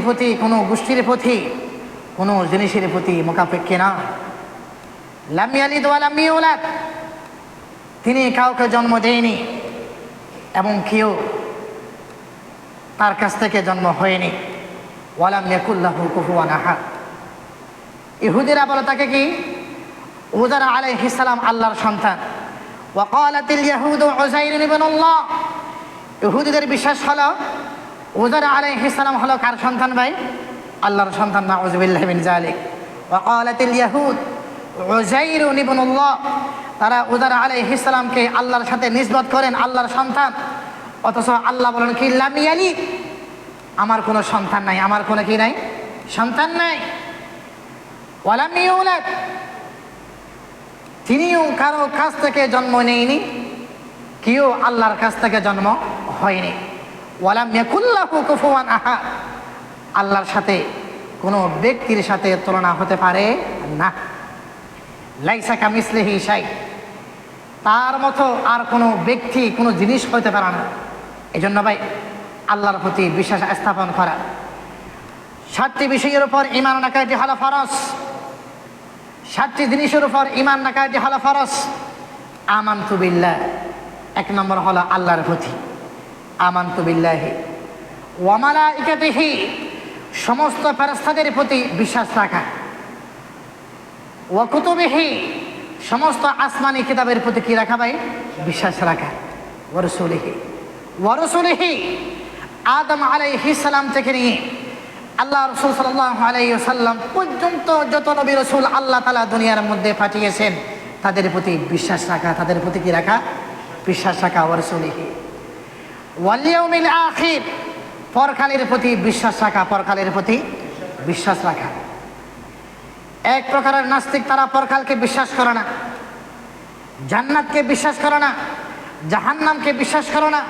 প্রতি কোনো গোষ্ঠীর প্রতি, কোনো জিনিসের প্রতি মোকাপেক্ষে না। লামিয়ালি দোয়া লামিউলাদ তিনি কাউকে জন্ম দেয়নি এবং কেউ তার কাছ থেকে জন্ম হয়নি। ওয়ালাম ইয়াকুল্লাহু কুফুয়ান আহাদ। ইহুদিরা বলে তাকে কি? উদার আলাইহিস সালাম আল্লাহর সন্তান। ওয়াকালাতিল ইয়াহুদু উযাইর ইবনে আল্লাহ ইহুদিদের বিশ্বাস হলো উদার আলাইহিস সালাম হলো কার সন্তান ভাই? আল্লাহর সন্তান নাউযুবিল্লাহি মিন যালিক। ওয়াকালাতিল ইয়াহুদ, উযাইর ইবনে আল্লাহ তারা উদার আলাইহিস সালামকে আল্লাহর সাথে নিসবত করেন, আল্লাহর সন্তান। অথচ আল্লাহ বলেন কি, লাম আমার কোনো সন্তান নাই, আমার কোনো কি নাই? সন্তান নাই। ওয়ালাম ইউলাদ। তিনিও কারও কাছ থেকে জন্ম নেয়নি কেউ আল্লাহর কাছ থেকে জন্ম হয়নি। আল্লাহর সাথে কোনো ব্যক্তির সাথে তুলনা হতে পারে না। লাইসা কামিসলিহি শাই। তার মতো আর কোনো ব্যক্তি, কোনো জিনিস হতে পারে না। এই জন্য ভাই, আল্লাহর প্রতি বিশ্বাস স্থাপন করা। সাতটি বিষয়ের উপর ইমান রাখাটি হলো ফরস সাতটি জিনিসের উপর ইমান রাখাটি হলো ফরস আমান্তু বিল্লাহ। এক নম্বর হলো আল্লাহর প্রতি। আমান্তু বিল্লাহি। ওয়ামালা ইকাতিহি সমস্ত ফেরস্তাদের প্রতি বিশ্বাস রাখা। ওয়াকুতুবিহি সমস্ত আসমানি কিতাবের প্রতি কি রাখা ভাই? বিশ্বাস রাখা। ওরসুলিহি ওরসুলিহি আদম সালাম থেকে নিয়ে আল্লাহ রসুল সাল্লাহ আলাইহি সাল্লাম পর্যন্ত যত নবী রসুল আল্লাহ তালা দুনিয়ার মধ্যে পাঠিয়েছেন, তাদের প্রতি বিশ্বাস রাখা, তাদের প্রতি কি রাখা? বিশ্বাস রাখা। ওরসুলিহি ওয়ালিয়মিল আখির, পরকালের প্রতি বিশ্বাস রাখা, পরকালের প্রতি বিশ্বাস রাখা। এক প্রকারের নাস্তিক তারা পরকালকে বিশ্বাস করে না, জান্নাতকে বিশ্বাস করে না, জাহান্নামকে বিশ্বাস করে না,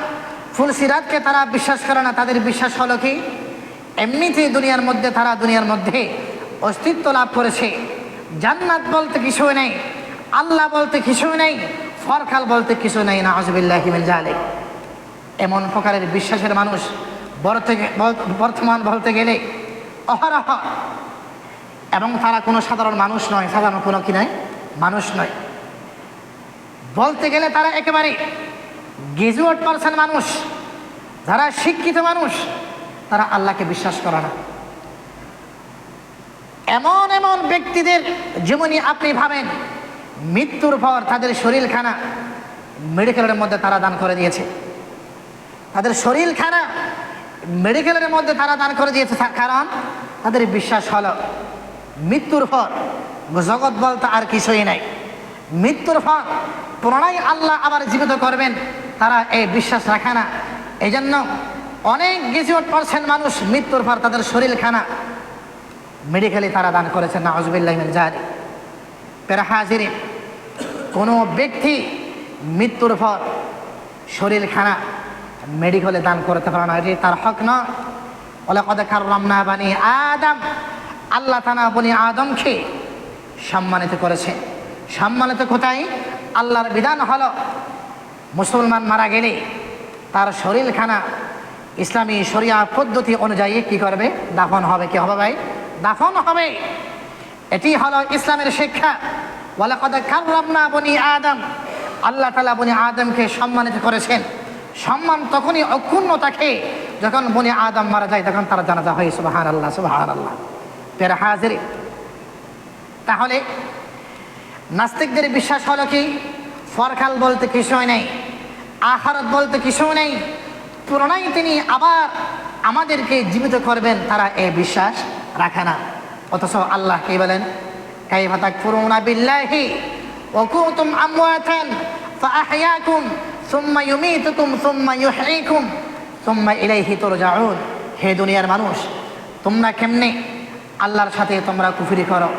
ফুলসিরাতকে তারা বিশ্বাস করে না। তাদের বিশ্বাস হলো কি? এমনিতেই দুনিয়ার মধ্যে, তারা দুনিয়ার মধ্যে অস্তিত্ব লাভ করেছে। জান্নাত বলতে কিছু নেই, আল্লাহ বলতে কিছু নেই ফরকাল বলতে কিছু নেই না আজবিল্লাহ জালে এমন প্রকারের বিশ্বাসের মানুষ বর্তমান বলতে গেলে অহরহ। এবং তারা কোনো সাধারণ মানুষ নয়, সাধারণ কোনো কি নয় মানুষ নয়। বলতে গেলে তারা একেবারে গ্রাজুয়েট পার্সন মানুষ। যারা শিক্ষিত মানুষ, তারা আল্লাহকে বিশ্বাস করে না। এমন এমন ব্যক্তিদের যেমনই আপনি ভাবেন, মৃত্যুর পর তাদের শরীরখানা মেডিকেলের মধ্যে তারা দান করে দিয়েছে। তাদের শরীর শরীরখানা মেডিকেলের মধ্যে তারা দান করে দিয়েছে কারণ তাদের বিশ্বাস হলো, মৃত্যুর পর জগৎ বলতে আর কিছুই নাই। মৃত্যুর পর পুনরায় আল্লাহ আবার জীবিত করবেন, তারা এই বিশ্বাস রাখে না। এই জন্য অনেক গ্রাজুয়েট পার্সেন্ট মানুষ, মৃত্যুর পর তাদের শরীরখানা মেডিকেলে তারা দান করেছেন না হজবিল্লাহ জাহারি। পেরা হাজিরে কোনো ব্যক্তি মৃত্যুর পর শরীরখানা মেডিকেলে দান করতে পারে না, এটি তার হক নয় বলে কদে কারলাম না বানি আদম। আল্লাহ তানা বনি আদমকে সম্মানিত করেছে। সম্মানিত কোথায়? আল্লাহর বিধান হলো, মুসলমান মারা গেলে তার শরীরখানা ইসলামী শরিয়া পদ্ধতি অনুযায়ী কি করবে? দাফন হবে। কি হবে ভাই? দাফন হবে। এটি হলো ইসলামের শিক্ষা। বলে কদে কারলাম না বনি আদম। আল্লাহ তালা বনি আদমকে সম্মানিত করেছেন। সম্মান তখনই অক্ষুণ্ণ থাকে যখন বনি আদম মারা যায়, তখন তারা জানাজা হয় সুবাহান আল্লাহ সুবাহান আল্লাহ পেরা হাজির, তাহলে নাস্তিকদের বিশ্বাস হলো কি? ফরকাল বলতে কিছুই নেই আহারত বলতে কিছু নেই, পুরোনাই তিনি আবার আমাদেরকে জীবিত করবেন, তারা এ বিশ্বাস রাখে না। অথচ আল্লাহ কে বলেন? কাইফা তাকফুরুনা বিল্লাহি ওয়া কুনতুম আমওয়াতান ফাআহইয়াকুম সুম্মা ইউমীতুকুম, সুম্মা ইউহয়ীকুম সুম্মা ইলাইহি তুরজাউন। হে দুনিয়ার মানুষ, তোমরা কেমনে আল্লাহর সাথে তোমরা কুফরি করো?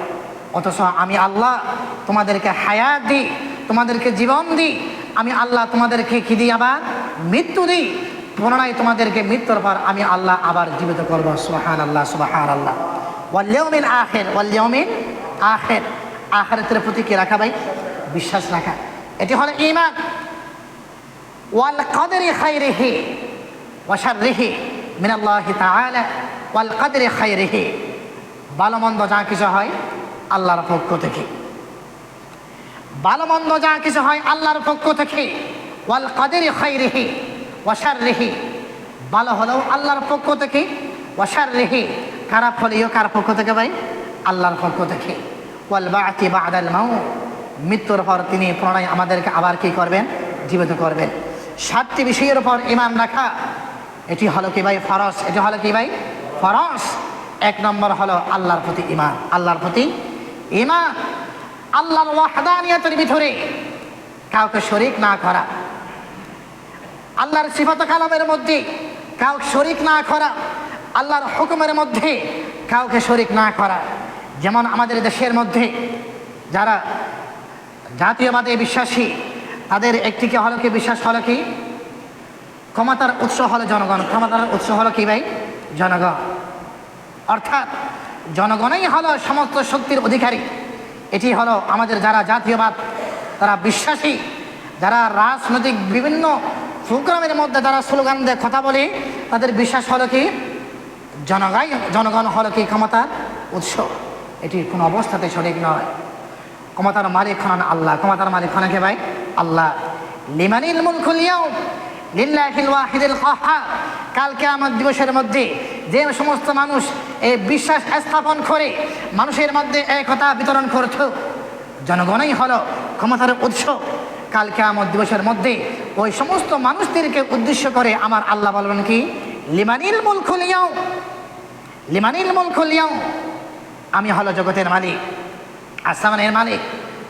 অথচ আমি আল্লাহ, তোমাদেরকে হায়াত দিই, তোমাদেরকে জীবন দিই, আমি আল্লাহ তোমাদেরকে কি দিই আবার? মৃত্যু দিই। পুনরায় তোমাদেরকে মৃত্যুর পর আমি আল্লাহ আবার জীবিত করব। সুবাহান আল্লাহ সুবাহান আল্লাহ ওয়াল্লিয়মিন আখের ওয়াল্লিয়মিন আখের। আখেরাতের প্রতি কি রাখা ভাই? বিশ্বাস রাখা। এটি হলো ইমান ওয়াল কদরি খাইরিহি ওয়াশাররিহি মিনাল্লাহি তাআলা ওয়াল কাদরে খাই রেহে ভালো মন্দ যা কিছু হয় আল্লাহর পক্ষ থেকে। ভালো মন্দ যা কিছু হয় আল্লাহর পক্ষ থেকে ওয়াল কাদের খাই রেহে ওয়াসার রেহে ভালো হলেও আল্লাহর পক্ষ থেকে ওয়াসার রেহে খারাপ হলেও কার পক্ষ থেকে ভাই? আল্লাহর পক্ষ থেকে। ওয়াল বাতি বা আদাল মাউ মৃত্যুর পর তিনি প্রণয় আমাদেরকে আবার কি করবেন? জীবিত করবেন। সাতটি বিষয়ের উপর ইমান রাখা, এটি হলো কি ভাই ফরস এটি হলো কি ভাই ফরস এক নম্বর হলো আল্লাহর প্রতি ইমান আল্লাহর প্রতি ইমান আল্লাহর ওয়াহদানিয়তের ভিতরে কাউকে শরিক না করা। আল্লাহর সিফত কালামের মধ্যে কাউকে শরিক না করা। আল্লাহর হুকুমের মধ্যে কাউকে শরিক না করা। যেমন আমাদের দেশের মধ্যে যারা জাতীয়বাদে বিশ্বাসী তাদের একটিকে হলো কি, বিশ্বাস হলো কি? ক্ষমতার উৎস হলো জনগণ। ক্ষমতার উৎস হলো কি ভাই? জনগণ। অর্থাৎ জনগণই হলো সমস্ত শক্তির অধিকারী। এটি হলো আমাদের যারা জাতীয়বাদ, তারা বিশ্বাসী, যারা রাজনৈতিক বিভিন্ন প্রোগ্রামের মধ্যে যারা স্লোগান দিয়ে কথা বলে, তাদের বিশ্বাস হলো কি? জনগাই, জনগণ হলো কি ক্ষমতার উৎস। এটি কোনো অবস্থাতে সঠিক নয়। ক্ষমতার মালিক হন আল্লাহ। ক্ষমতার মালিক হন কে ভাই? আল্লাহ লিমানিল মুলকুল ইয়াউম লিল্লাহিল ওয়াহিদুল কাহ্হার কালকে আমার দিবসের মধ্যে যে সমস্ত মানুষ এই বিশ্বাস স্থাপন করে, মানুষের মধ্যে একতা বিতরণ করত, জনগণই হলো ক্ষমতার উৎস। কালকে আমার দিবসের মধ্যে ওই সমস্ত মানুষদেরকে উদ্দেশ্য করে আমার আল্লাহ বলবেন কি? লিমানিল মুলকুল ইয়াউম লিমানিল মুলকুল ইয়াউম আমি হলো জগতের মালিক, আসমানের মালিক,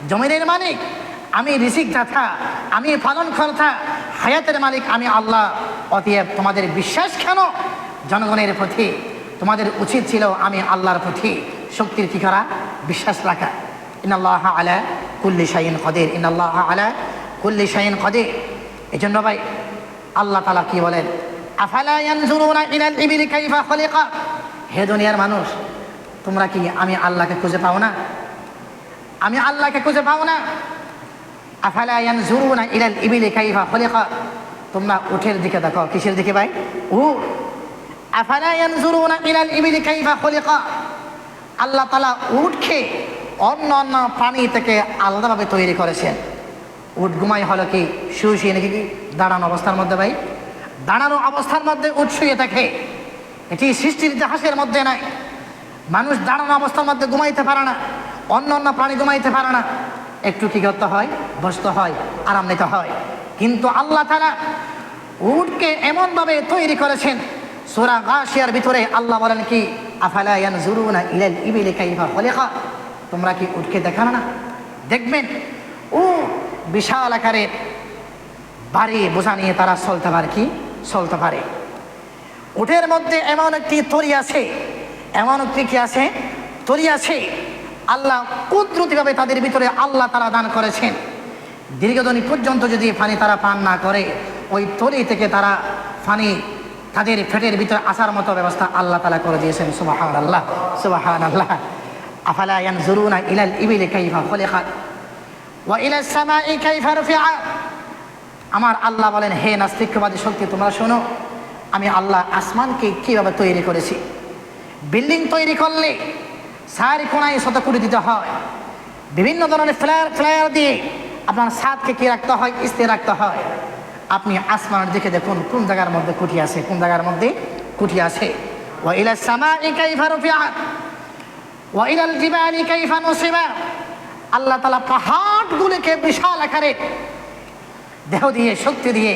জমিনের মালিক আমি ঋষিক দাতা, আমি পালন কর্তা, হায়াতের মালিক, আমি আল্লাহ। অতএব তোমাদের বিশ্বাস কেন? জনগণের প্রতি তোমাদের উচিত ছিল আমি আল্লাহর প্রতি শক্তির কি করা? বিশ্বাস রাখা। ইনাল্লাহ আলা কুল্লি শাহিন কদের ইনাল্লাহ আলা কুল্লি শাহিন কদের। এই জন্য ভাই, আল্লাহ তালা কি বলেন? হে দুনিয়ার মানুষ, তোমরা কি আমি আল্লাহকে খুঁজে পাও না? আমি আল্লাহকে খুঁজে পাও না? আফালা ইয়ানজুরুনা ইলাল ইবিলি কাইফা খলিকা? তোমরা উঠের দিকে দেখো, কিসের দিকে ভাই? উ। আফালা ইয়ানজুরুনা ইলাল ইবিলি কাইফা খলিকা? আল্লাহ তাআলা উটকে অন্য অন্য প্রাণী থেকে আলাদাভাবে তৈরি করেছেন। উট ঘুমাই হলো কি? শুয়ে শুয়ে নাকি দাঁড়ানো অবস্থার মধ্যে ভাই। দাঁড়ানো অবস্থার মধ্যে উট শুয়ে থাকে। এটি সৃষ্টির ইতিহাসের মধ্যে নাই মানুষ দাঁড়ানো অবস্থার মধ্যে ঘুমাইতে পারে না। অন্য অন্য প্রাণী ঘুমাইতে পারে না। একটু কি করতে হয়, বসতে হয় আরাম নিতে হয়। কিন্তু আল্লাহ তারা উটকে এমনভাবে তৈরি করেছেন, সোরা গাছিয়ার ভিতরে আল্লাহ বলেন কি, আফালা ইয়ানজুরুনা ইলাল ইবিলি কাইফা খলিকা? তোমরা কি উটকে দেখানো না? দেখবেন, ও বিশাল আকারে বাড়ি বোঝা নিয়ে তারা চলতে পারে কি? চলতে পারে। উটের মধ্যে এমন একটি তরি আছে, এমন একটি কি আছে? তরি আছে। আল্লাহ কুদরতিভাবে তাদের ভিতরে আল্লাহ তারা দান করেছেন। দীর্ঘদিন পর্যন্ত যদি পানি তারা পান না করে, ওই তরি থেকে তারা পানি তাদের ফেটের ভিতরে আসার মতো ব্যবস্থা আল্লাহ তালা করে দিয়েছেন। সুবাহান আল্লাহ সুবাহান আল্লাহ আফালা ইয়ানজুরুনা ইলাল ইবিলি কাইফা খলিকাত ওয়া ইলাস সামাই কাইফা রুফিআত আমার আল্লাহ বলেন, হে নাস্তিকবাদী শক্তি, তোমরা শোনো, আমি আল্লাহ আসমানকে কীভাবে তৈরি করেছি? বিল্ডিং তৈরি করলে সারি কোনায় শত কোটি দিতে হয়। বিভিন্ন ধরনের ফ্লায়ার ফ্লায়ার দিয়ে আপনার ছাদকে কি রাখতে হয়? স্থির রাখতে হয়। আপনি আসমানের দিকে দেখুন, কোন জায়গার মধ্যে কুটি আছে, কোন জায়গার মধ্যে কুটি আছে। ওয়া ইলা সামাই কাইফা রুফিআত ওয়া ইলাল জিবালি কাইফা নুসিবাত আল্লাহ তাআলা পাহাড়গুলিকে বিশাল আকারে দেহ দিয়ে, শক্তি দিয়ে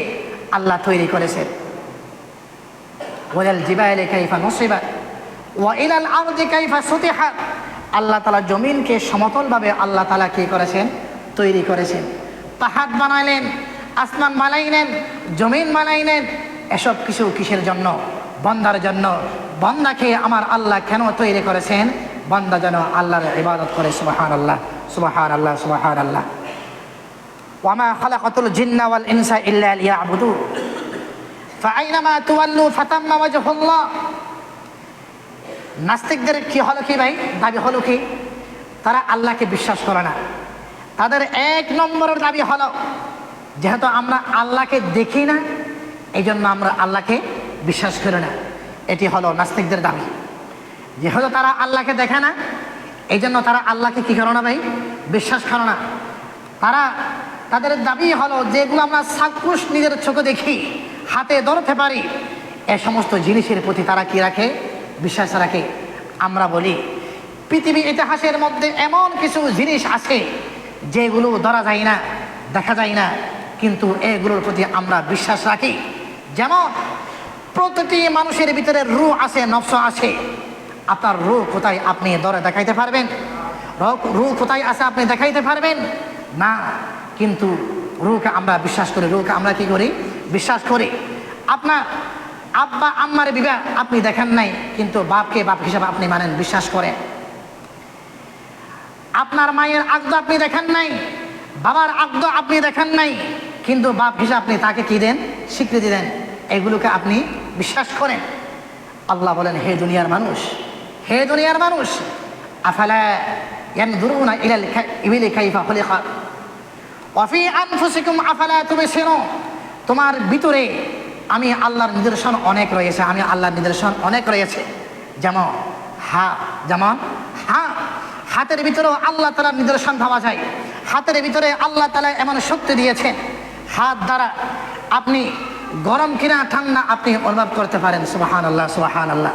আল্লাহ তৈরি করেছেন। ওয়াল জিবাইলে কাইফা নসিবাত আল্লাহ তালা জমিনকে সমতলভাবে আল্লাহ তালা কি করেছেন? তৈরি করেছেন। পাহাড় বানাইলেন, আসমান বানাইলেন, জমিন বানাইলেন। এসব কিছু কিসের জন্য? বন্দার জন্য। বন্দাকে আমার আল্লাহ কেন তৈরি করেছেন? বন্দা যেন আল্লাহর ইবাদত করে সুবাহান আল্লাহ সুবাহান আল্লাহ সুবাহান আল্লাহ ওয়ামা খালাকাতুল জিন্না ওয়াল ইনসা ইল্লা লিয়াবুদুন। ফাআইনামা তুওয়াল্লু ফাতাম্মা নাস্তিকদের কি হলো কি ভাই? দাবি হলো কি? তারা আল্লাহকে বিশ্বাস করে না। তাদের এক নম্বরের দাবি হলো, যেহেতু আমরা আল্লাহকে দেখি না এই জন্য আমরা আল্লাহকে বিশ্বাস করি না। এটি হলো নাস্তিকদের দাবি। যেহেতু তারা আল্লাহকে দেখে না এই জন্য তারা আল্লাহকে কি করো না ভাই? বিশ্বাস করো না। তারা, তাদের দাবি হলো, যেগুলো আমরা সাক্ষুষ নিজের চোখে দেখি, হাতে ধরতে পারি, এ সমস্ত জিনিসের প্রতি তারা কি রাখে? বিশ্বাস রাখে। আমরা বলি, পৃথিবী ইতিহাসের মধ্যে এমন কিছু জিনিস আছে যেগুলো ধরা যায় না, দেখা যায় না, কিন্তু এগুলোর প্রতি আমরা বিশ্বাস রাখি। যেমন, প্রতিটি মানুষের ভিতরে রু আছে, নফস আছে। আপনার রু কোথায় আপনি দরে দেখাইতে পারবেন? রু কোথায় আছে আপনি দেখাইতে পারবেন? না, কিন্তু রুকে আমরা বিশ্বাস করি। রুকে আমরা কি করি? বিশ্বাস করি। আপনার আব্বা, আম্মার বিবাহ আপনি দেখেন নাই, কিন্তু বাপকে বাপ হিসাবে আপনি মানেন, বিশ্বাস করেন। আপনার মায়ের আগদ আপনি দেখেন নাই, বাবার আগদ আপনি দেখেন নাই, কিন্তু বাপ হিসাবে আপনি তাকে কি দেন? স্বীকৃতি দেন। এগুলোকে আপনি বিশ্বাস করেন। আল্লাহ বলেন, হে দুনিয়ার মানুষ, হে দুনিয়ার মানুষ, আফালা আনফুসিকুম আফালা তুবসিরুন? তোমার ভিতরে আমি আল্লাহর নিদর্শন অনেক রয়েছে, আমি আল্লাহর নিদর্শন অনেক রয়েছে। যেমন, হা যেমন, হা, হাতের ভিতরেও আল্লাহ তালার নিদর্শন পাওয়া যায়। হাতের ভিতরে আল্লাহ তালা এমন শক্তি দিয়েছেন, হাত দ্বারা আপনি গরম কিনা ঠান্ডা আপনি অনুভব করতে পারেন সুবাহান আল্লাহ সুবাহান আল্লাহ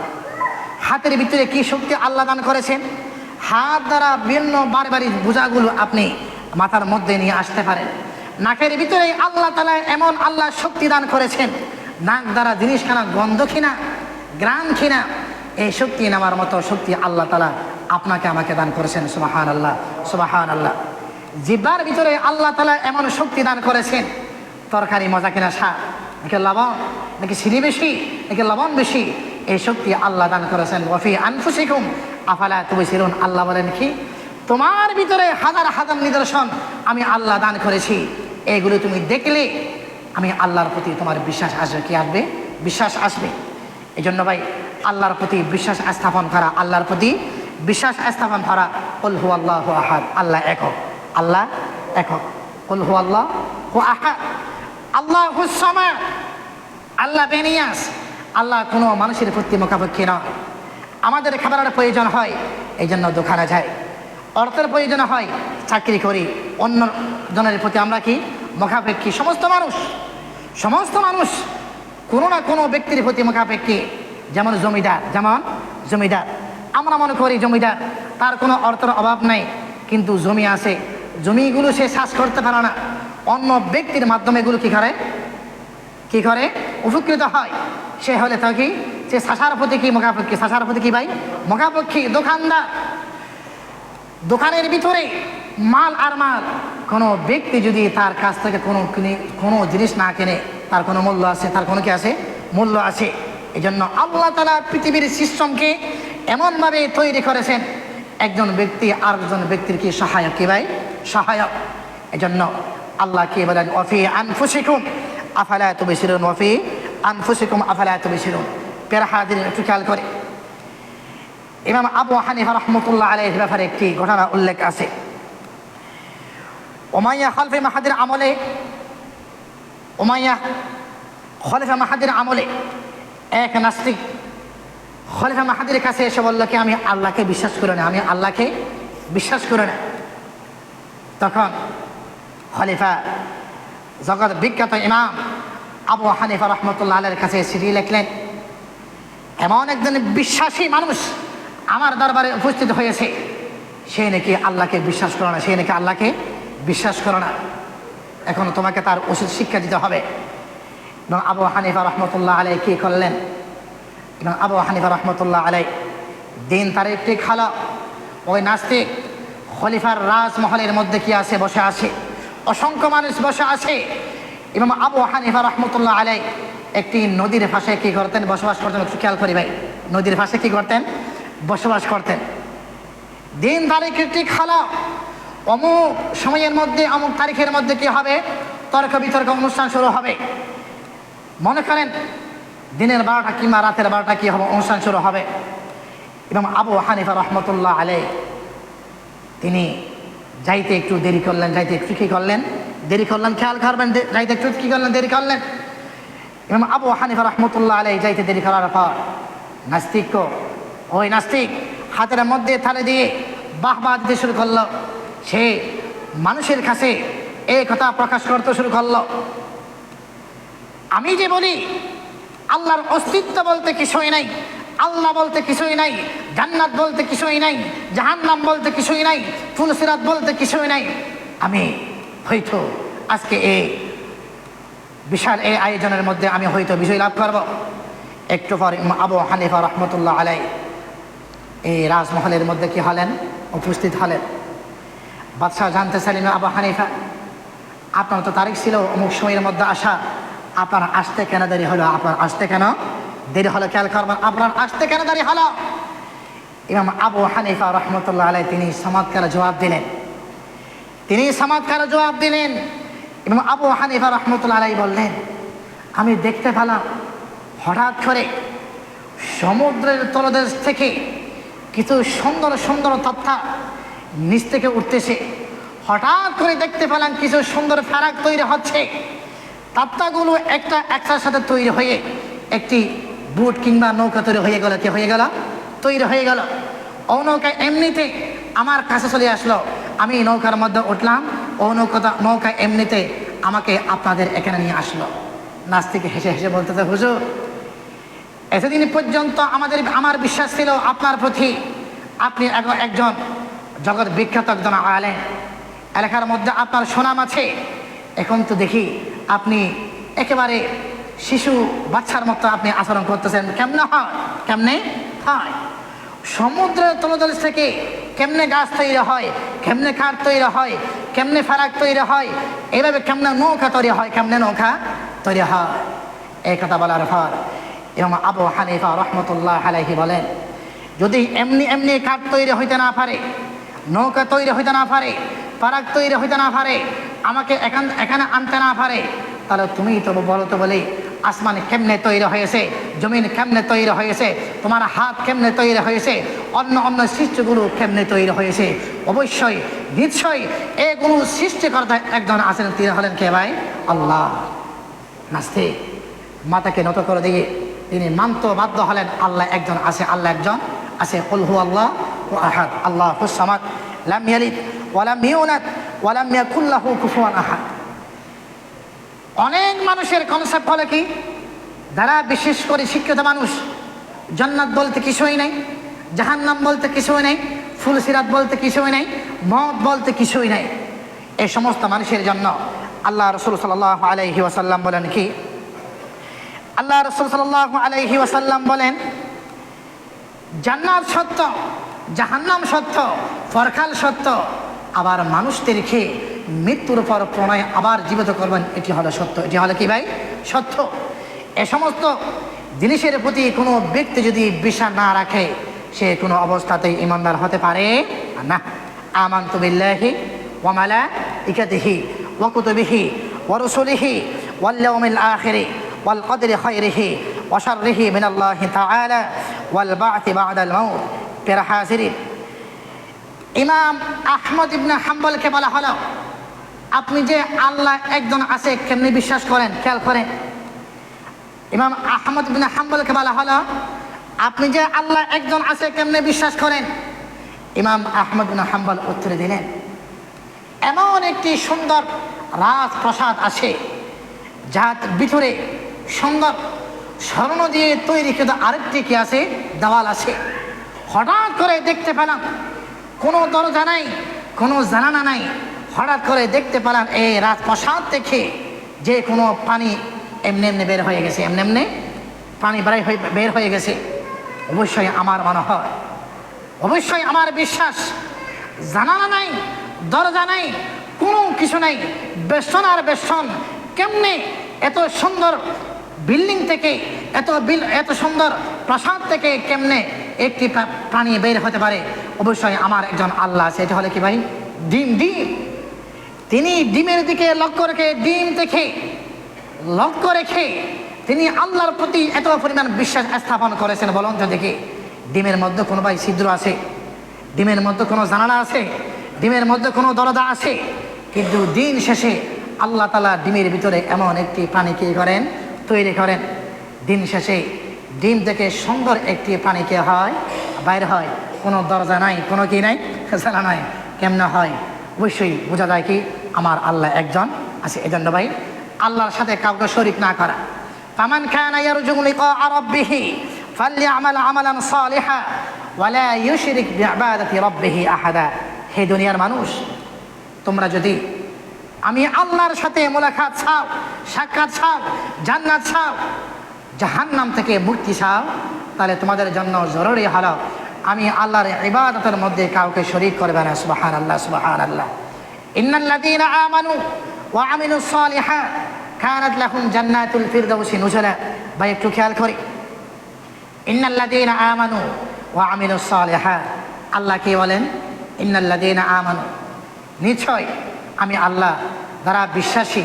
হাতের ভিতরে কি শক্তি আল্লাহ দান করেছেন? হাত দ্বারা বিভিন্ন বারবারি বোঝাগুলো আপনি মাথার মধ্যে নিয়ে আসতে পারেন। নাকের ভিতরে আল্লাহ তালা এমন আল্লাহ শক্তি দান করেছেন নাক দ্বারা জিনিস জিনিসখানা গন্ধ কিনা গ্রাম কিনা এই শক্তি নেওয়ার মতো শক্তি আল্লাহ তালা আপনাকে আমাকে দান করেছেন সুবাহান আল্লাহ সুবাহান আল্লাহ জিব্বার ভিতরে আল্লাহ তালা এমন শক্তি দান করেছেন, তরকারি, মজা কিনা স্বাদ নাকি লবণ, নাকি সিঁড়ি বেশি, নাকি লবণ বেশি, এই শক্তি আল্লাহ দান করেছেন। ওয়াফি আনফুসিকুম, আফালা তুমি সিরুন আল্লাহ বলেন কি, তোমার ভিতরে হাজার হাজার নিদর্শন আমি আল্লাহ দান করেছি, এগুলো তুমি দেখলে আমি আল্লাহর প্রতি তোমার বিশ্বাস আসবে, কি আসবে? বিশ্বাস আসবে। এই জন্য ভাই, আল্লাহর প্রতি বিশ্বাস স্থাপন করা, আল্লাহর প্রতি বিশ্বাস স্থাপন করা হু আল্লাহ আহাদ, আল্লাহ একক আল্লাহ একক। হু আল্লাহ হু আহাদ, আল্লাহ হুসামা আল্লাহ বেনিয়াস। আল্লাহ কোনো মানুষের প্রতি মুখাপেক্ষী নয়। আমাদের খাবারের প্রয়োজন হয় এই জন্য দোকানে যাই। অর্থের প্রয়োজন হয়, চাকরি করি। অন্য জনের প্রতি আমরা কি মুখাপেক্ষী সমস্ত মানুষ সমস্ত মানুষ কোনো না কোনো ব্যক্তির প্রতি মুখাপেক্ষী। যেমন জমিদার যেমন জমিদার। আমরা মনে করি জমিদার, তার কোনো অর্থের অভাব নাই, কিন্তু জমি আছে। জমিগুলো সে শ্বাস করতে পারে না। অন্য ব্যক্তির মাধ্যমে এগুলো কী করে? কি করে? উপকৃত হয়। সে হলে তো কি? সে শাসার প্রতি কি মোকাপক্ষী শাসার প্রতি কি ভাই? মোকাপক্ষী দোকানদার। দোকানের ভিতরে মাল আর মাল। কোনো ব্যক্তি যদি তার কাছ থেকে কোনো কিনে- জিনিস না কেনে, তার কোনো মূল্য আছে, তার কোনো কি আছে? মূল্য আছে। এই জন্য আল্লাহ তালা পৃথিবীর সিস্টেমকে এমনভাবে তৈরি করেছেন, একজন ব্যক্তি আরেকজন ব্যক্তির কি সহায়ক? কি ভাই? সহায়ক। এজন্য আল্লাহ কে বলেন অফি আনফুসিকুম। আফালা তুবিসিরুন অফি আনফুসিকুম আফালা তুবিসিরুন পেরা হাজির একটু খেয়াল করে। ইমাম আবু হানিফা রহমতুল্লাহ আলাইহির ব্যাপারে একটি ঘটনা উল্লেখ আছে। ওমাইয়া খলফে মাহাদির আমলে ওমাইয়া খলিফা মাহাদির আমলে এক নাস্তিক খলিফা মাহাদির কাছে এসে বলল কি, আমি আল্লাহকে বিশ্বাস করি না, আমি আল্লাহকে বিশ্বাস করি না। তখন খলিফা জগৎ বিখ্যাত ইমাম আবু হানিফা রহমতুল্লাহ আলের কাছে চিঠি লিখলেন, এমন একজন বিশ্বাসী মানুষ আমার দরবারে উপস্থিত হয়েছে। সে নাকি আল্লাহকে বিশ্বাস করে না, সে নাকি আল্লাহকে বিশ্বাস করে না। এখন তোমাকে তার ওষুধ শিক্ষা দিতে হবে। এবং আবু হানিফা রহমতুল্লাহ আলাই কী করলেন? এবং আবু হানিফা রহমতুল্লাহ আলাই দিন তার একটি খালা, ওই নাস্তিক, খলিফার রাজমহলের মধ্যে কি আছে? বসে আছে। অসংখ্য মানুষ বসে আছে। এবং আবু হানিফা রহমতুল্লাহ আলাই একটি নদীর পাশে কী করতেন? বসবাস করতেন খেয়াল করি ভাই। নদীর পাশে কী করতেন? বসবাস করতেন। দিন তারিখ একটি খালা অমুক সময়ের মধ্যে, অমুক তারিখের মধ্যে কি হবে? তর্ক বিতর্ক অনুষ্ঠান শুরু হবে। মনে করেন, দিনের বারোটা কিংবা রাতের বারোটা কি হবে? অনুষ্ঠান শুরু হবে। এবং আবু হানিফা রহমতুল্লাহ আলাই তিনি যাইতে একটু দেরি করলেন, যাইতে একটু কি করলেন? দেরি করলেন, খেয়াল করবেন যাইতে একটু কি করলেন, দেরি করলেন? এবং আবু হানিফা রহমতুল্লাহ আলাই যাইতে দেরি করার পর নাস্তিক ওই নাস্তিক হাতের মধ্যে থালে দিয়ে বাহ দিতে শুরু করল। সে মানুষের কাছে এই কথা প্রকাশ করতে শুরু করল। আমি যে বলি, আল্লাহর অস্তিত্ব বলতে কিছুই নাই, আল্লাহ বলতে কিছুই নাই, জান্নাত বলতে কিছুই নাই, জাহান্নাম বলতে কিছুই নাই ফুলসিরাত বলতে কিছুই নাই। আমি হয়তো আজকে এই বিশাল এই আয়োজনের মধ্যে আমি হয়তো বিষয় লাভ করব। একটু পর আবু হানিফা রহমতুল্লাহ আলাই এই রাজমহলের মধ্যে কি হলেন? উপস্থিত হলেন। বাদশাহ জানতে চাইলেন, আবু হানিফা, আপনার তো তারিখ ছিল অমুক সময়ের মধ্যে আসা। আপনার আসতে কেন দেরি হলো? আপনার আসতে কেন দেরি হলো? খেয়াল করবেন, আপনার আসতে কেন দেরি হলো? ইমাম আবু হানিফা রহমতুল্লাহ আলাই তিনি চমৎকার জবাব দিলেন। তিনি চমৎকার জবাব দিলেন। এবং আবু হানিফা রহমতুল্লাহ আলাই বললেন, আমি দেখতে পেলাম হঠাৎ করে সমুদ্রের তলদেশ থেকে কিছু সুন্দর সুন্দর তথ্য নিচ থেকে উঠতেছে হঠাৎ করে দেখতে পেলাম কিছু সুন্দর ফেরাক তৈরি হচ্ছে। তাত্তাগুলো একটা একটার সাথে তৈরি হয়ে একটি বুট কিংবা নৌকা তৈরি হয়ে গেল, কি হয়ে গেল? তৈরি হয়ে গেল। ও নৌকা এমনিতে আমার কাছে চলে আসলো। আমি নৌকার মধ্যে উঠলাম। ও নৌকা নৌকা এমনিতে আমাকে আপনাদের এখানে নিয়ে আসলো। নাস্তিকে হেসে হেসে বলতেছে, হুজুর এতদিন পর্যন্ত আমাদের আমার বিশ্বাস ছিল আপনার প্রতি। আপনি এক- একজন জগৎ বিখ্যাত একজন আলেন এলাকার মধ্যে আপনার সুনাম আছে। এখন তো দেখি আপনি একেবারে শিশু বাচ্চার মতো আপনি আচরণ করতেছেন। কেমনে হয়? কেমনে হয়? সমুদ্রের তলদেশ থেকে কেমনে গাছ তৈরি হয়? কেমনে কাঠ তৈরি হয়? কেমনে ফারাক তৈরি হয়? এভাবে কেমনে নৌকা তৈরি হয়? কেমনে নৌকা তৈরি হয়? এই কথা বলার পর এবং আবু হানিফা রহমতুল্লাহ আলাইহি বলেন, যদি এমনি এমনি কাঠ তৈরি হইতে না পারে, নৌকা তৈরি হইতে না পারে, পারাক তৈরি হইতে না পারে, আমাকে এখান, এখানে আনতে না পারে, তাহলে তুমি তো বলো তো বলি, আসমান কেমনে তৈরি হয়েছে, জমিন কেমনে তৈরি হয়েছে, তোমার হাত কেমনে তৈরি হয়েছে, অন্য অন্য সৃষ্টিগুলো কেমনে তৈরি হয়েছে? অবশ্যই, নিশ্চয়ই এগুলো সৃষ্টিকর্তা একজন আছেন, তিনি হলেন কে ভাই? আল্লাহ। নাস্তিক। মাতাকে নত করে দিয়ে তিনি মানত বাধ্য হলেন, আল্লাহ একজন আছে, আল্লাহ একজন আছে। কুলহু আল্লাহ ও আহাদ, আল্লাহ হুসামাদ লাম ইয়ালিদ ওয়ালাম ইউলাদ ওয়ালাম ইয়াকুল লাহু কুফুয়ান আহাদ। অনেক মানুষের কনসেপ্ট হলো কি? যারা বিশেষ করে শিক্ষিত মানুষ, জান্নাত বলতে কিছুই নাই, জাহান্নাম বলতে কিছুই নাই ফুলসিরাত বলতে কিছুই নাই, মদ বলতে কিছুই নাই। এই সমস্ত মানুষের জন্য আল্লাহ রসুল সাল্লাহ আলাইহি ওয়াসাল্লাম বলেন কি? আল্লাহ রসুল সাল্লাহ আলাইহি ওয়াসাল্লাম বলেন, জান্নাত সত্য, জাহান্নাম সত্য, ফরকাল সত্য, আবার মানুষদেরকে মৃত্যুর পর প্রণয় আবার জীবিত করবেন, এটি হলো সত্য। এটি হলো কি ভাই? সত্য। এ সমস্ত জিনিসের প্রতি কোনো ব্যক্তি যদি বিশ্বাস না রাখে, সে কোনো অবস্থাতেই ইমানদার হতে পারে না। আমান্তু বিল্লাহি ওয়ামালা ইকাতিহি ওয়াকুতুবিহি ওয়ারসুলিহি ওয়াল্লাউমিল আখিরি। ওয়াল কদরে খয়রিহি ওয়াশাররিহি মিনাল্লাহি তাআলা ওয়াল বা'থি বা'দাল মাউত। প্রিয় হাজিরিন, ইমাম আহমদ ইবনে হাম্বলকে বলা হলো, আপনি যে আল্লাহ একজন আছে, কেমনি বিশ্বাস করেন, খেয়াল করেন? ইমাম আহমদ বিন হাম্বলকে বলা হলো, আপনি যে আল্লাহ একজন আছে, কেমনে বিশ্বাস করেন? ইমাম আহমদ বিন হাম্বল উত্তরে দিলেন, এমন একটি সুন্দর রাজপ্রসাদ আছে, যার ভিতরে সুন্দর স্বর্ণ দিয়ে তৈরি কিন্তু আরেকটি কি আছে? দেওয়াল আছে। হঠাৎ করে দেখতে পেলাম, কোনো দরজা নাই, কোনো জানানা নাই। হঠাৎ করে দেখতে পেলাম এই রাজপ্রাসাদ দেখে যে কোনো পানি এমনি এমনি বের হয়ে গেছে, এমনি এমনি পানি বের হয়ে বের হয়ে গেছে। অবশ্যই আমার মনে হয়, অবশ্যই আমার বিশ্বাস জানানা নাই, দরজা নাই, কোনো কিছু নাই, বেষ্টন আর বেষ্টন, কেমনে এত সুন্দর বিল্ডিং থেকে এত বিল, এত সুন্দর প্রাসাদ থেকে কেমনে একটি প্রাণী বের হতে পারে? অবশ্যই আমার একজন আল্লাহ আছে, এটা হলে কি ভাই? ডিম ডিম। তিনি ডিমের দিকে লক্ষ্য রেখে, ডিম দেখে, লক্ষ্য রেখে তিনি আল্লাহর প্রতি এত পরিমাণ বিশ্বাস স্থাপন করেছেন, বলুন তো দেখি। ডিমের মধ্যে কোনো ভাই ছিদ্র আছে? ডিমের মধ্যে কোনো জানালা আছে? ডিমের মধ্যে কোনো দরজা আছে? কিন্তু দিন শেষে আল্লাহ তালা ডিমের ভিতরে এমন একটি প্রাণী কি করেন? তৈরি করেন। দিন শেষে ডিম থেকে সুন্দর একটি প্রাণীকে হয়, বাইরে হয়। কোনো দরজা নাই, কোনো কি নাই, জানা নাই, কেমনে হয়? অবশ্যই বোঝা যায় কি আমার আল্লাহ একজন আছে, এজন্য ভাই, আল্লাহর সাথে কাউকে শরিক না করা। ফামান কানা ইয়ারজু লিকা রাব্বিহি ফালইআমাল আমালান সালিহা, ওয়ালা ইউশরিক বিইবাদাতি রাব্বিহি আহাদা। হে দুনিয়ার মানুষ, তোমরা যদি আমি আল্লাহর সাথে মোলাকাত চাও, সাক্ষাৎ চাও, জান্নাত চাও, জাহান্নাম থেকে মুক্তি চাও, তাহলে তোমাদের জন্য জরুরি হলো, আমি আল্লাহর ইবাদতের মধ্যে কাউকে শরীক করবে না সুবাহান আল্লাহ সুবাহান আল্লাহ ইন্নাল্লাযীনা আমানু ওয়া আমিলুস সালিহাত কানাত লাহুম জান্নাতুল ফিরদাউসি নুজুলা। ভাই, একটু খেয়াল করি। ইন্নাল্লাযীনা আমানু ওয়া আমিলুস সালিহাত আল্লাহ কি বলেন? ইন্নাল্লাযীনা আমানু। নিশ্চয়। আমি আল্লাহ যারা বিশ্বাসী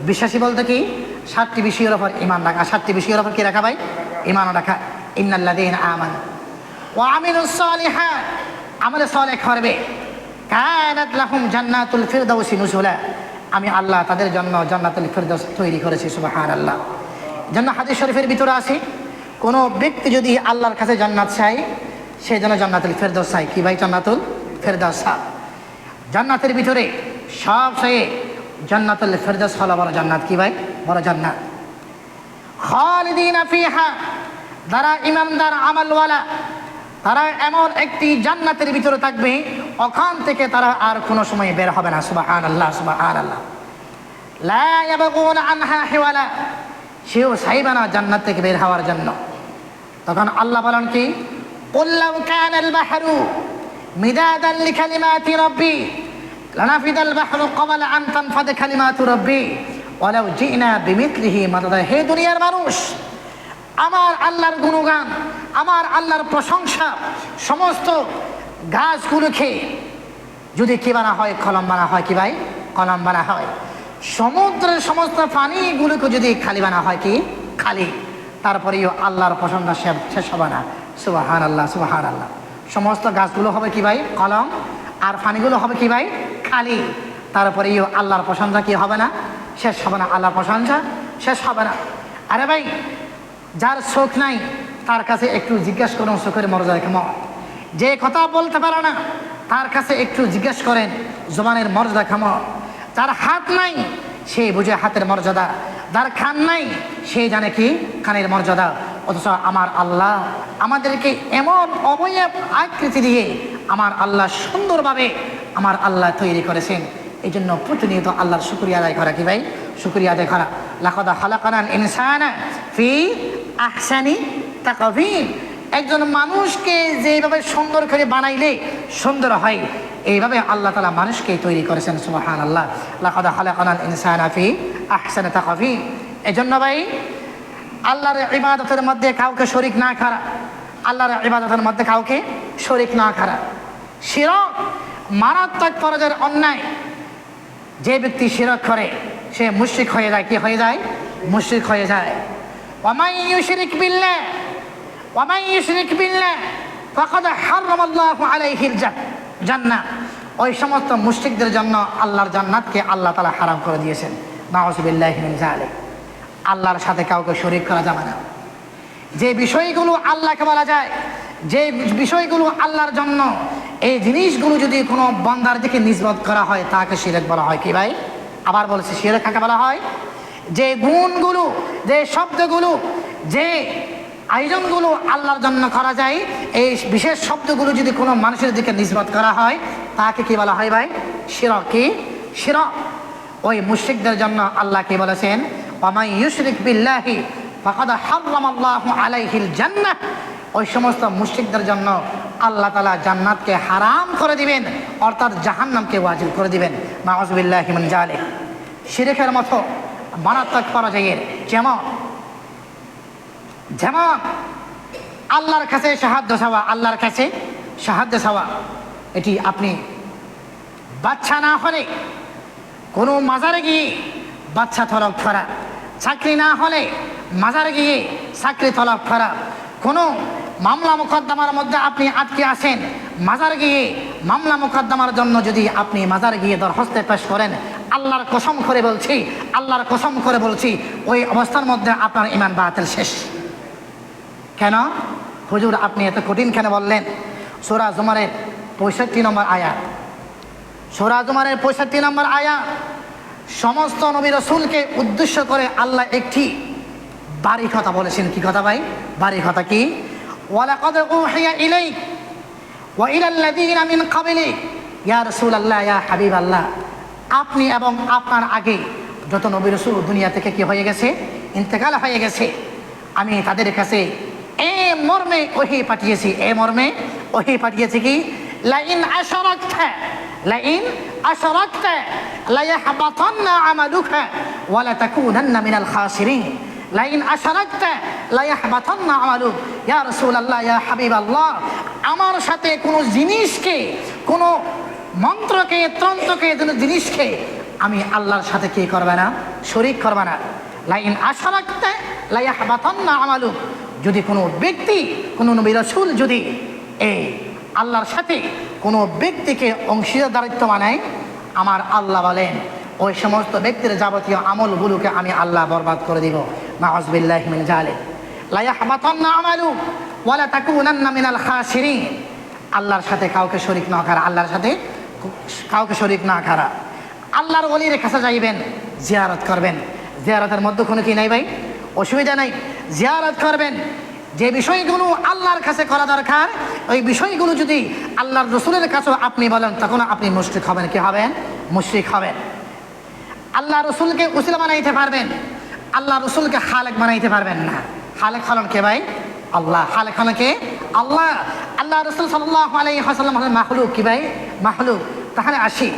বিশ্বাসী বলতে কি? সাতটি বিষয়ের ওপর ইমান রাখা। সাতটি বিষয়ের ওপর কি রাখা ভাই? ইমান রাখা। ইন্নাল্লাযীনা আমানু আমিলুস সালিহাত। আমলে সালেহ করবে। কানাত লাহুম জান্নাতুল ফিরদাউসি নুজুলা। আমি আল্লাহ তাদের জন্য জান্নাতুল ফিরদাউস তৈরি করেছি, সুবহানাল্লাহ। জন্য হাদিস শরীফের ভিতরে আছে, কোনো ব্যক্তি যদি আল্লাহর কাছে জান্নাত চায়, সে যেন জান্নাতুল ফেরদৌস চায়। কি ভাই? জান্নাতুল ফেরদৌস জান্নাতের ভিতরে সব সে জান্নাতুল ফেরদাস হলো বড় জান্নাত। কি ভাই? বড় জান্নাত। খালিদিন ফিহা তারা ইমানদার আমলওয়ালা, তারা এমন একটি জান্নাতের ভিতরে থাকবে, ওখান থেকে তারা আর কোনো সময় বের হবে না। সুবাহ আল্লাহ সুবাহ আল্লাহ আনহা হেওয়ালা। সেও চাইবে না জান্নাত থেকে বের হওয়ার জন্য। তখন আল্লাহ বলেন কি? করলাম কান আল বাহারু মিদাদান লিখালিমাতি রব্বি। لنفد البحر قبل أن تنفد كلمات ربي ولو جئنا بمثله مددا হে দুনিয়ার মানুষ আমার আল্লাহর গুণগান আমার আল্লাহর প্রশংসা সমস্ত গাছগুলোকে যদি কি বানা হয় কলম বানা হয় কি ভাই কলম বানা হয় সমুদ্রের সমস্ত পানিগুলোকে যদি খালি বানা হয় কি খালি তারপরেও আল্লাহর প্রশংসা শেষ- শেষ হবে না সুবাহান আল্লাহ সুবাহান আল্লাহ সমস্ত গাছগুলো হবে কি ভাই কলম আর পানিগুলো হবে কি ভাই? খালি। তারপরেও আল্লাহর প্রশংসা কি হবে না? শেষ হবে না আল্লাহর প্রশংসা। শেষ হবে না। আরে ভাই, যার চোখ নাই, তার কাছে একটু জিজ্ঞাসা করুন, চোখের মর্যাদা কেমন? যে কথা বলতে পারে না, তার কাছে একটু জিজ্ঞেস করেন, জবানের মর্যাদা কেমন? যার হাত নাই, সে বুঝে হাতের মর্যাদা। যার খান নাই, সে জানে কি? খানের মর্যাদা। অথচ আমার আল্লাহ আমাদেরকে এমন অবয়ব আকৃতি দিয়ে আমার আল্লাহ সুন্দরভাবে আমার আল্লাহ তৈরি করেছেন। এই জন্য প্রতিনিয়ত আল্লাহর শুক্রিয়া আদায় করা কি ভাই? শুক্রিয়া আদায় করা। লাকদা হালাকানাল ইনসানা ফি আহসানি তাকাভিম একজন মানুষকে যেভাবে সুন্দর করে বানাইলে সুন্দর হয়, এইভাবে আল্লাহ তালা মানুষকে তৈরি করেছেন সুবাহান আল্লাহ লাকদা ফি আহসানি তাকাভিম এজন্য ভাই, আল্লাহর ইবাদতের মধ্যে কাউকে শরিক না করা, আল্লাহর ইবাদতের মধ্যে কাউকে শরিক না করা। শিরক মারাত্মক পরাজয়ের অন্যায়। যে ব্যক্তি শিরক করে, সে মুশরিক হয়ে যায়। কি হয়ে যায়? মুশ্রিক হয়ে যায়। ওয়ামাই ইউশরিক বিল্লাহ ওয়ামাই ইউশরিক বিল্লাহ, ফাকাদ হারামাল্লাহু আলাইহিল জান্নাহ ওই সমস্ত মুশরিকদের জন্য আল্লাহর জান্নাতকে আল্লাহ তাআলা হারাম করে দিয়েছেন। নাউজুবিল্লাহি জালিক আল্লাহর সাথে কাউকে শরিক করা যাবে না। যে বিষয়গুলো আল্লাহকে বলা যায়, যে বিষয়গুলো আল্লাহর জন্য এই জিনিসগুলো যদি কোনো বন্দার দিকে নিজবত করা হয়, তাকে শিরেক বলা হয়। কি ভাই? আবার বলেছে, শিরেক কাকে বলা হয়? যে গুণগুলো, যে শব্দগুলো, যে আয়োজনগুলো আল্লাহর জন্য করা যায়, এই বিশেষ শব্দগুলো যদি কোনো মানুষের দিকে নিজবত করা হয়, তাকে কি বলা হয় ভাই? শির কি? শির ওই মুশরিকদের জন্য আল্লাহ কি বলেছেন? ওয়ামাই ইউশরিক বিল্লাহি ফাকাদ হারামাল্লাহু আলাইহিল জান্নাহ। ওই সমস্ত মুশরিকদের জন্য আল্লাহ তালা জান্নাতকে হারাম করে দিবেন, অর্থাৎ জাহান্নামকে ওয়াজিব করে দিবেন। নাউজুবিল্লাহি মিন জালিক শিরকের মতো মারাত্মক পরাজয়ের যেমন যেমন আল্লাহর কাছে সাহায্য চাওয়া আল্লাহর কাছে সাহায্য চাওয়া এটি আপনি বাচ্চা না হলে, কোনো মাজারে গিয়ে বাচ্চা তলব করা, চাকরি না হলে মাজারে গিয়ে চাকরি তলব করা কোনো মামলা মোকদ্দমার মধ্যে আপনি আটকে আসেন মাজার গিয়ে, মামলা মোকদ্দমার জন্য যদি আপনি মাজার গিয়ে দরখাস্তে পেশ করেন, আল্লাহর কসম করে বলছি, আল্লাহর কসম করে বলছি, ওই অবস্থার মধ্যে আপনার ইমান বাতিল শেষ। কেন? হুজুর, আপনি এত কঠিন কেন বললেন? সোরা জুমারের পঁয়ষট্টি নম্বর আয়া। সোরা জুমারের পঁয়ষট্টি নম্বর আয়া। সমস্ত নবী রসুলকে উদ্দেশ্য করে আল্লাহ একটি বাড়ি কথা বলেছেন কি কথা ভাই? বাড়ি কথা কি? ওয়ালাকাদ উহিয়া ইলাইক ওয়া ইলাল্লাযীনা মিন ক্বাবলিক। ইয়া রাসূলুল্লাহ, ইয়া হাবিবাল্লাহ। আপনি এবং আপনার আগে যত নবী রসুল দুনিয়া থেকে কি হয়ে গেছে? ইন্তেকাল হয়ে গেছে। আমি তাদের কাছে এ মর্মে ওহি পাঠিয়েছি। এ মর্মে ওহি পাঠিয়েছি কি? লাইন আশরাকতা লাইন আশরাকতা। লা ইয়াহবাতান্না আমালুকা ওয়া লা তাকুনান্না মিনাল খাসিরিন। আমালুক আমার সাথে কোনো জিনিসকে, কোনো মন্ত্রকে, তন্ত্রকে, কোনো জিনিসকে আমি আল্লাহর সাথে কি করবে না? শরিক করবে না। লাইন আশারাকতা লা ইয়াহবাতান্না আমালুক যদি কোনো ব্যক্তি, কোনো নবী রাসূল যদি এই আল্লাহর সাথে কোনো ব্যক্তিকে অংশীদারিত্ব বানায়, আমার আল্লাহ বলেন, ওই সমস্ত ব্যক্তির যাবতীয় আমলগুলোকে আমি আল্লাহ বরবাদ করে দিব। আল্লাহর সাথে কাউকে শরিক না করা, আল্লাহর সাথে কাউকে শরিক না করা। আল্লাহর অলির কাছে যাইবেন, জিয়ারত করবেন। জিয়ারতের মধ্যে কোনো কি নাই ভাই? অসুবিধা নাই। জিয়ারত করবেন। যে বিষয়গুলো আল্লাহর কাছে করা দরকার, ওই বিষয়গুলো যদি আল্লাহর রসুলের কাছেও আপনি বলেন, তখন আপনি মুশ্রিক হবেন। কি হবেন? মুশ্রিক হবেন। আল্লাহ রসুলকে উসিলা বানাইতে পারবেন। আল্লাহ রসুলকে খালেক বানাইতে পারবেন না। খালেক হলেন কে ভাই? আল্লাহ। খালেক হলেন কে? আল্লাহ। আল্লাহ রসুল সাল্লাহ মাহলুক কি ভাই? মাহলুক তাহলে আসি।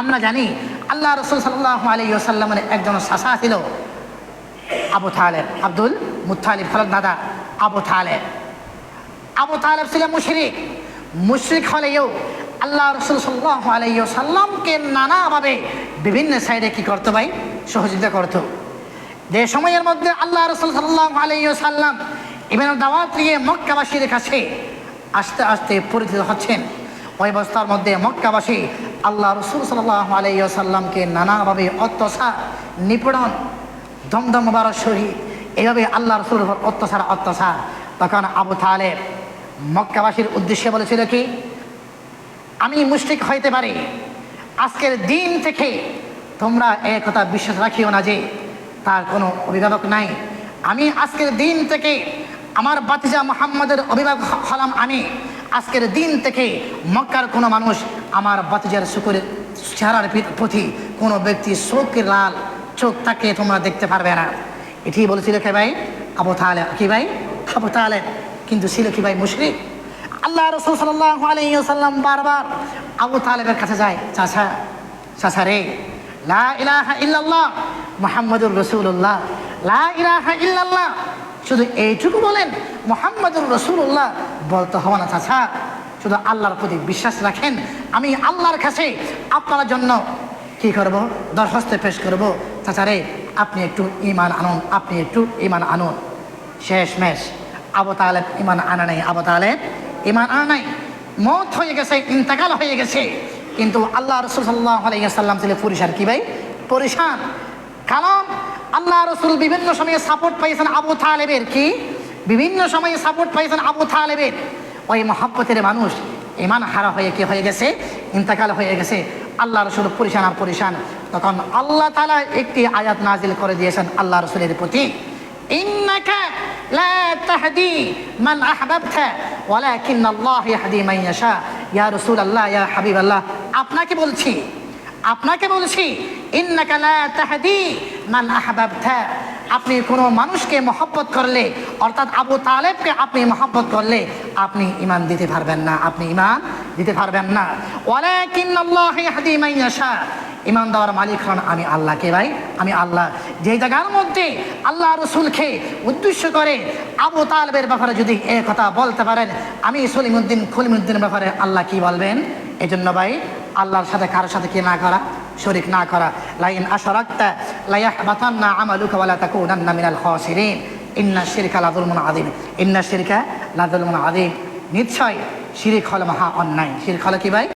আমরা জানি আল্লাহ রসুল সাল্লাহ আলাই সাল্লামের একজন শাসা ছিল। আবু তালেব। আব্দুল মুতালিব হলেন দাদা আবু তালেব। আবু তালেব ছিলেন মুশরিক। মুশরিক হলেও আল্লাহ রসুল সাল্লাহ আলাই সাল্লামকে নানাভাবে বিভিন্ন সাইডে কি করতো ভাই? সহযোগিতা করতো। যে সময়ের মধ্যে আল্লাহ রসুল সাল্লাহ আলাই সাল্লাম ইবেন দাওয়াত নিয়ে মক্কাবাসীর কাছে আস্তে আস্তে পরিচিত হচ্ছেন। ওই অবস্থার মধ্যে মক্কাবাসী আল্লাহ রসুল সাল্লাহ আলাই সাল্লামকে নানাভাবে অত্যাচার, নিপীড়ন, দমদম বারো শহীদ এইভাবে আল্লাহ উপর অত্যাচার অত্যাচার। তখন আবু তালেব মক্কাবাসীর উদ্দেশ্যে বলেছিল কি, আমি মুশরিক হইতে পারি। আজকের দিন থেকে তোমরা এ কথা বিশ্বাস রাখিও না যে তার কোনো অভিভাবক নাই। আমি আজকের দিন থেকে আমার বাতিজা মোহাম্মদের অভিভাবক হলাম আমি। আজকের দিন থেকে মক্কার কোনো মানুষ আমার বাতিজার শুকুরের চেহারার প্রতি কোনো ব্যক্তি চোখের লাল চোখ তাকে তোমরা দেখতে পারবে না। এটি বলেছিল কে ভাই? আবু তাহলে কি ভাই? আবু তাহলে কিন্তু ছিল কি ভাই? মুশরিক। আল্লাহ রসুল সাল্লাম বারবার আবু তালেবের কাছে যায়, চাচা চাচা রে লা ইলাহা ইল্লাল্লাহ মোহাম্মদুর রসুল্লাহ লা ইলাহা ইল্লাল্লাহ। শুধু এইটুকু বলেন, মোহাম্মদুর রসুল্লাহ বলতে হবে না, চাচা। শুধু আল্লাহর প্রতি বিশ্বাস রাখেন। আমি আল্লাহর কাছে আপনার জন্য কি করব? দরখাস্তে পেশ করব। চাচা রে, আপনি একটু ইমান আনুন, আপনি একটু ইমান আনুন। শেষ মেশ। আবু ইমান আনা নেই, আবু ইমান আনা নাই। মত হয়ে গেছে, ইন্তেকাল হয়ে গেছে। কিন্তু আল্লাহ রসুল সাল্লাহ আলাইসাল্লাম পুরুষ আর কি ভাই? পরিশান কারণ আল্লাহ রসুল বিভিন্ন সময়ে সাপোর্ট পাইছেন আবু তালেবের কি? বিভিন্ন সময়ে সাপোর্ট পাইছেন আবু তালেবের। ওই মহাব্বতের মানুষ ইমান হারা হয়ে কি হয়ে গেছে? ইন্তকাল হয়ে গেছে। আল্লাহ রসুল পরিশান আর পরিশান তখন আল্লাহ তালা একটি আয়াত নাজিল করে দিয়েছেন আল্লাহ রসুলের প্রতি। ইয়া রসুল আল্লাহ ইয়া আল্লাহ আপনাকে বলছি আপনাকে বলছি আপনি কোনো মানুষকে মহব্বত করলে, অর্থাৎ আবু তালেবকে আপনি মহব্বত করলে, আপনি ইমান দিতে পারবেন না, আপনি ইমান দিতে পারবেন না। ইমান দেওয়ার মালিক হন আমি আল্লাহকে ভাই, আমি আল্লাহ। যে জায়গার মধ্যে আল্লাহ রসুলকে উদ্দেশ্য করে আবু তালেবের ব্যাপারে যদি এ কথা বলতে পারেন, আমি সলিমুদ্দিন খলিমুদ্দিনের ব্যাপারে আল্লাহ কি বলবেন? এই জন্য ভাই, আল্লাহর সাথে কারোর সাথে কে না করা, শরিক না করা। লাইন আশরাকতা, লায়াহবাতান্না আমালুকা ওয়ালা তাকুনান্না মিনাল খাসিরিন। ইন্না শিরকা লাযুলমুন আযীম। ইন্না শিরকা লাযুলমুন আযীম। নিশ্চয় শিরিক হল মহা অন্যায়। শিরিক হল কি ভাই?